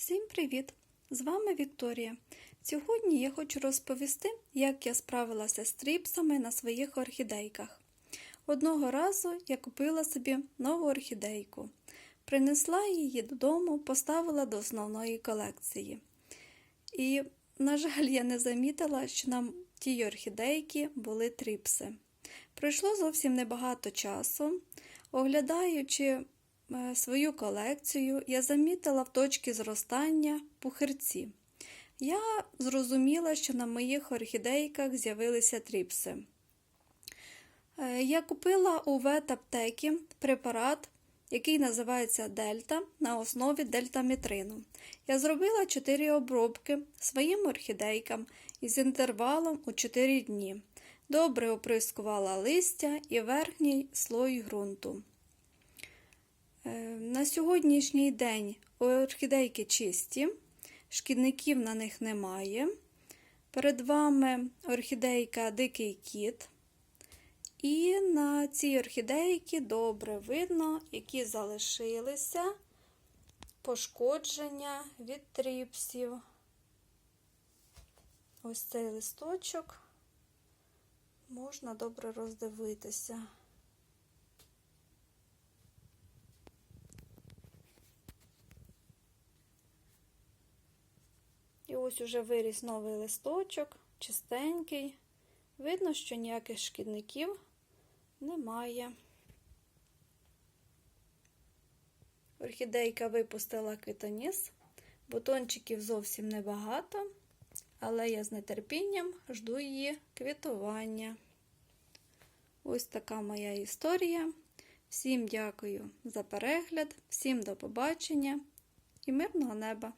Всім привіт! З вами Вікторія. Сьогодні я хочу розповісти, як я справилася з тріпсами на своїх орхідейках. Одного разу я купила собі нову орхідейку, принесла її додому, поставила до основної колекції. І, на жаль, я не замітила, що на тій орхідейці були тріпси. Пройшло зовсім небагато часу. Оглядаючи свою колекцію, я замітила в точці зростання пухирці. Я зрозуміла, що на моїх орхідейках з'явилися тріпси. Е, Я купила у ветаптекі препарат, який називається Дельта на основі дельтамітрину. Я зробила 4 обробки своїм орхідейкам із інтервалом у 4 дні. Добре оприскувала листя і верхній слой ґрунту. На сьогоднішній день орхідейки чисті, шкідників на них немає. Перед вами орхідейка Дикий кіт. І на цій орхідейці добре видно, які залишилися пошкодження від тріпсів. Ось цей листочок можна добре роздивитися. І ось уже виріс новий листочок, чистенький. Видно, що ніяких шкідників немає. Орхідейка випустила квітоніс, бутончиків зовсім небагато, але я з нетерпінням жду її квітування. Ось така моя історія. Всім дякую за перегляд, всім до побачення і мирного неба!